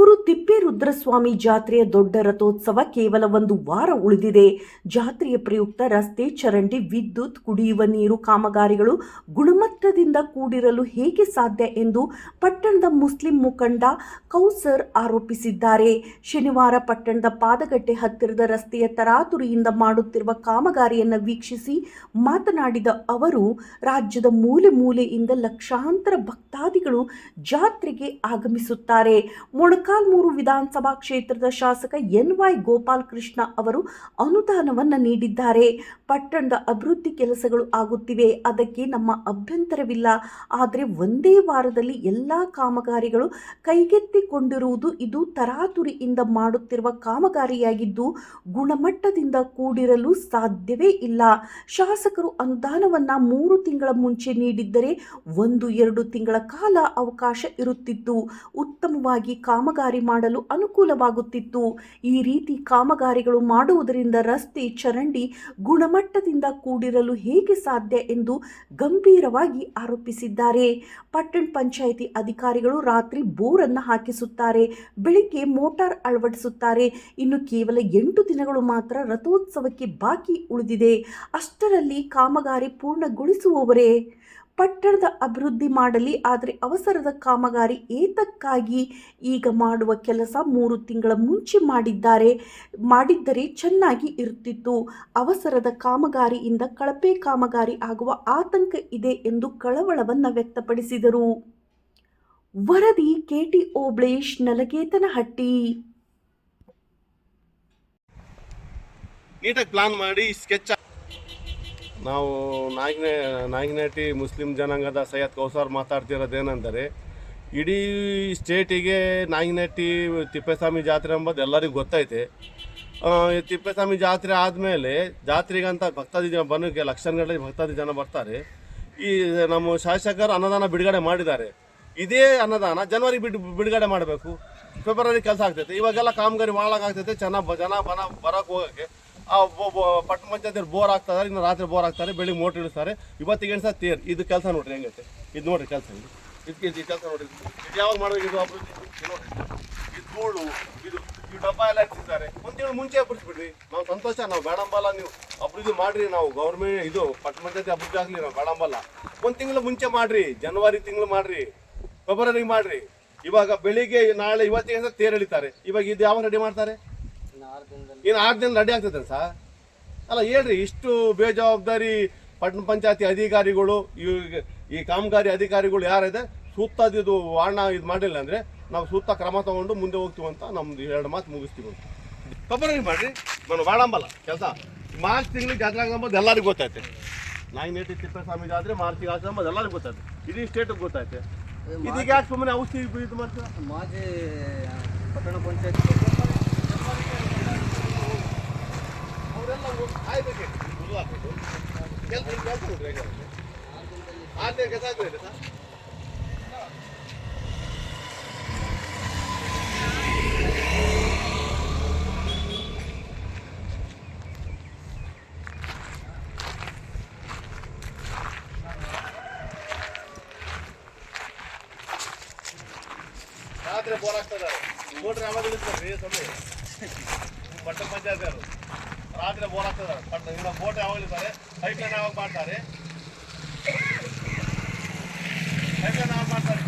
ಗುರು ತಿಪ್ಪೇರುದ್ರಸ್ವಾಮಿ ಜಾತ್ರೆಯ ದೊಡ್ಡ ರಥೋತ್ಸವ ಕೇವಲ ಒಂದು ವಾರ ಉಳಿದಿದೆ. ಜಾತ್ರೆಯ ಪ್ರಯುಕ್ತ ರಸ್ತೆ, ಚರಂಡಿ, ವಿದ್ಯುತ್, ಕುಡಿಯುವ ನೀರು, ಕಾಮಗಾರಿಗಳು ಗುಣಮಟ್ಟದಿಂದ ಕೂಡಿರಲು ಹೇಗೆ ಸಾಧ್ಯ ಎಂದು ಪಟ್ಟಣದ ಮುಸ್ಲಿಂ ಮುಖಂಡ ಕೌಸರ್ ಆರೋಪಿಸಿದ್ದಾರೆ. ಶನಿವಾರ ಪಟ್ಟಣದ ಪಾದಗಟ್ಟೆ ಹತ್ತಿರದ ರಸ್ತೆಯ ತರಾತುರಿಯಿಂದ ಮಾಡುತ್ತಿರುವ ಕಾಮಗಾರಿಯನ್ನು ವೀಕ್ಷಿಸಿ ಮಾತನಾಡಿದ ಅವರು, ರಾಜ್ಯದ ಮೂಲೆ ಮೂಲೆಯಿಂದ ಲಕ್ಷಾಂತರ ಭಕ್ತಾದಿಗಳು ಜಾತ್ರೆಗೆ ಆಗಮಿಸುತ್ತಾರೆ. ಮೊಳಕಾಲ್ಮೂರು ವಿಧಾನಸಭಾ ಕ್ಷೇತ್ರದ ಶಾಸಕ ಎನ್ ವೈ ಗೋಪಾಲ್ ಕೃಷ್ಣ ಅವರು ಅನುದಾನವನ್ನು ನೀಡಿದ್ದಾರೆ. ಪಟ್ಟಣದ ಅಭಿವೃದ್ಧಿ ಕೆಲಸಗಳು ಆಗುತ್ತಿವೆ. ಅದಕ್ಕೆ ನಮ್ಮ ಅಭ್ಯಂತರವಿಲ್ಲ. ಆದರೆ ಒಂದೇ ವಾರದಲ್ಲಿ ಎಲ್ಲ ಕಾಮಗಾರಿಗಳು ಕೈಗೆತ್ತಿಕೊಂಡಿರುವುದು ಇದು ತರಾತುರಿಯಿಂದ ಮಾಡುತ್ತಿರುವ ಕಾಮಗಾರಿಯಾಗಿದ್ದು, ಗುಣಮಟ್ಟದಿಂದ ಕೂಡಿರಲು ಸಾಧ್ಯವೇ ಇಲ್ಲ. ಶಾಸಕರು ಅನುದಾನವನ್ನು ಮೂರು ತಿಂಗಳ ಮುಂಚೆ ನೀಡಿದ್ದರೆ ಒಂದು ಎರಡು ತಿಂಗಳ ಕಾಲ ಅವಕಾಶ ಇರುತ್ತಿತ್ತು. ಉತ್ತಮವಾಗಿ ಕಾಮಗಾರಿ ಮಾಡಲು ಅನುಕೂಲವಾಗುತ್ತಿತ್ತು. ಈ ರೀತಿ ಕಾಮಗಾರಿಗಳು ಮಾಡುವುದರಿಂದ ರಸ್ತೆ ಚರಂಡಿ ಗುಣಮಟ್ಟದಿಂದ ಕೂಡಿರಲು ಹೇಗೆ ಸಾಧ್ಯ ಎಂದು ಗಂಭೀರವಾಗಿ ಆರೋಪಿಸಿದ್ದಾರೆ. ಪಟ್ಟಣ ಪಂಚಾಯಿತಿ ಅಧಿಕಾರಿಗಳು ರಾತ್ರಿ ಬೋರನ್ನು ಹಾಕಿಸುತ್ತಾರೆ, ಬೆಳಿಗ್ಗೆ ಮೋಟಾರ್ ಅಳವಡಿಸುತ್ತಾರೆ. ಇನ್ನು ಕೇವಲ ಎಂಟು ದಿನಗಳು ಮಾತ್ರ ರಥೋತ್ಸವಕ್ಕೆ ಬಾಕಿ ಉಳಿದಿದೆ. ಅಷ್ಟರಲ್ಲಿ ಕಾಮಗಾರಿ ಪೂರ್ಣಗೊಳಿಸುವವರೇ? ಪಟ್ಟಣದ ಅಭಿವೃದ್ಧಿ ಮಾಡಲಿ, ಆದರೆ ಅವಸರದ ಕಾಮಗಾರಿ ಏತಕ್ಕಾಗಿ ಈಗ ಮಾಡುವ ಕೆಲಸ ಮೂರು ತಿಂಗಳ ಮುಂಚೆ ಮಾಡಿದ್ದಾರೆ, ಮಾಡಿದ್ದರೆ ಚೆನ್ನಾಗಿ ಇರುತ್ತಿತ್ತು ಅವಸರದ ಕಾಮಗಾರಿಯಿಂದ ಕಳಪೆ ಕಾಮಗಾರಿ ಆಗುವ ಆತಂಕ ಇದೆ ಎಂದು ಕಳವಳವನ್ನು ವ್ಯಕ್ತಪಡಿಸಿದರು. ವರದಿ ಕೆಟಿ ಓಬ್ಳೇಶ್ ನಲಗೇತನಹಟ್ಟಿ. ನೀಟಾಗಿ ಪ್ಲಾನ್ ಮಾಡಿ ಸ್ಕೆಚ್ ನಾವು ನಾಗಿನೇ ನಾಯಕನಹಟ್ಟಿ ಮುಸ್ಲಿಂ ಜನಾಂಗದ ಸೈಯದ್ ಕೌಸರ್ ಮಾತಾಡ್ತಿರೋದೇನೆಂದರೆ, ಇಡೀ ಸ್ಟೇಟಿಗೆ ನಾಗಿನೇಟಿ ತಿಪ್ಪೇಸ್ವಾಮಿ ಜಾತ್ರೆ ಎಂಬುದು ಎಲ್ಲರಿಗೂ ಗೊತ್ತೈತೆ. ತಿಪ್ಪೇಸ್ವಾಮಿ ಜಾತ್ರೆ ಆದಮೇಲೆ ಜಾತ್ರೆಗಂತ ಭಕ್ತಾದಿ ಜನ ಬನ್ನಕ್ಕೆ ಲಕ್ಷಗಟ್ಟಲೆ ಭಕ್ತಾದಿ ಜನ ಬರ್ತಾರೆ. ಈ ನಮ್ಮ ಶಾಸಕರು ಅನ್ನದಾನ ಬಿಡುಗಡೆ ಮಾಡಿದ್ದಾರೆ. ಇದೇ ಅನ್ನದಾನ ಜನವರಿ ಬಿಡು ಬಿಡುಗಡೆ ಮಾಡಬೇಕು. ಫೆಬ್ರವರಿ ಕೆಲಸ ಆಗ್ತೈತೆ. ಇವಾಗೆಲ್ಲ ಕಾಮಗಾರಿ ಆಗ್ತೈತೆ. ಚೆನ್ನಾಗಿ ಜನ ಬನ ಬರೋಕೆ ಹೋಗೋಕ್ಕೆ. ಆ ಪಟ್ಟ ಪಂಚಾಯತ್ ಬೋರ್ ಆಗ್ತಾರೆ, ಇನ್ನು ರಾತ್ರಿ ಬೋರ್ ಆಗ್ತಾರೆ, ಬೆಳಿಗ್ಗೆ ಮೋಟ್ರ್ ಇಳಿಸ್ತಾರೆ ಇವತ್ತಿಗೆ ಸಹ ತೇರ್? ಇದು ಕೆಲಸ ನೋಡ್ರಿ ಹೆಂಗೈತೆ? ಇದು ನೋಡ್ರಿ ಕೆಲಸ ಇದು. ಇದಕ್ಕೆ ಇದು ಕೆಲಸ ನೋಡ್ರಿ. ಇದು ಯಾವಾಗ ಮಾಡಬೇಕು ಇದು ಅಭಿವೃದ್ಧಿ? ನೋಡ್ರಿ. ಇದು ಧೂಳು, ಇದು ಈ ಡಬ್ಬ ಎಲ್ಲ ಹಚ್ಚಿದ್ದಾರೆ. ಒಂದು ತಿಂಗಳು ಮುಂಚೆ ಬಿಡಿಸ್ಬಿಡ್ರಿ. ನಾವು ಸಂತೋಷ, ನಾವು ಬೇಡಂಬಲ್ಲ, ನೀವು ಅಭಿವೃದ್ಧಿ ಮಾಡ್ರಿ, ನಾವು ಗೌರ್ಮೆಂಟ್ ಇದು ಪಟ್ಟಣ ಪಂಚಾಯತಿ ಅಭಿವೃದ್ಧಿ ಆಗಲಿ, ನಾವು ಬೇಡಂಬಲ್ಲ. ಒಂದು ತಿಂಗಳು ಮುಂಚೆ ಮಾಡ್ರಿ, ಜನವರಿ ತಿಂಗಳು ಮಾಡ್ರಿ ಫೆಬ್ರವರಿ ಮಾಡ್ರಿ. ಇವಾಗ ಬೆಳಿಗ್ಗೆ, ನಾಳೆ, ಇವತ್ತಿಗೆ ತೇರ್ ಇವಾಗ ಇದು ಯಾವಾಗ ರೆಡಿ ಮಾಡ್ತಾರೆ? ಇನ್ನು ಆರು ದಿನ ರೆಡಿ ಆಗ್ತದೆ ಸರ್? ಅಲ್ಲ ಹೇಳ್ರಿ ಇಷ್ಟು ಬೇಜವಾಬ್ದಾರಿ ಪಟ್ಟಣ ಪಂಚಾಯತಿ ಅಧಿಕಾರಿಗಳು ಈ ಈ ಕಾಮಗಾರಿ ಅಧಿಕಾರಿಗಳು ಯಾರಿದೆ? ಸೂಕ್ತದಿದು ವಾಣ ಇದು ಮಾಡಿಲ್ಲ ಅಂದರೆ ನಾವು ಸೂಕ್ತ ಕ್ರಮ ತಗೊಂಡು ಮುಂದೆ ಹೋಗ್ತೀವಿ ಅಂತ ನಮ್ದು ಎರಡು ಮಾತು ಮುಗಿಸ್ತೀವಿ ಅಂತ. ಕಬ್ಬರ ಮಾಡ್ರಿ? ನಾನು ವಾಡಂಬಲ್ಲ ಕೆಲಸ. ಮಾರ್ಚ್ ತಿಂಗ್ಳಿಗೆ ಜಾತ್ರೆ ಆಗಂಬುದು ಎಲ್ಲರಿಗೂ ಗೊತ್ತೈತೆ ನಾಯಿನೇಟಿ ತಿಪ್ಪೇಸ್ವಾಮಿ ಜಾತ್ರೆ ಮಾರ್ಚಿಗೆ ಆಗಂಬುದು ಎಲ್ಲರಿಗೂ ಗೊತ್ತೈತೆ ಇಡೀ ಸ್ಟೇಟಿಗೆ ಗೊತ್ತೈತೆ ಇದೀಗ ಯಾಕೆ ಸುಮ್ಮನೆ ಔಷಧಿ ಇದು ಮಾಡ್ತೀರಾ ಮಾಜಿ ಪಟ್ಟಣ ಪಂಚಾಯತ್ ರಾತ್ರಿ ಬೋರ್ ಆಗ್ತದೆ ನೋಡ್ರಿ ಯಾವಾಗ ಇಳಿಸ್ತಾರೆ ಸಮಯ ಪಟ್ಟಣ ಪಂಚಾಯತ್ ಅವರು ರಾತ್ರಿ ಬೋರ್ ಆಗ್ತದೆ ಪಟ್ಟ ಇನ್ನು ಬೋಟ್ ಯಾವಾಗ ಇಳಿತಾರೆ ಪೈಪ್ಲೈನ್ ಯಾವಾಗ ಮಾಡ್ತಾರೆ ಪೈಪ್ಲೈನ್ ಯಾವಾಗ ಮಾಡ್ತಾರೆ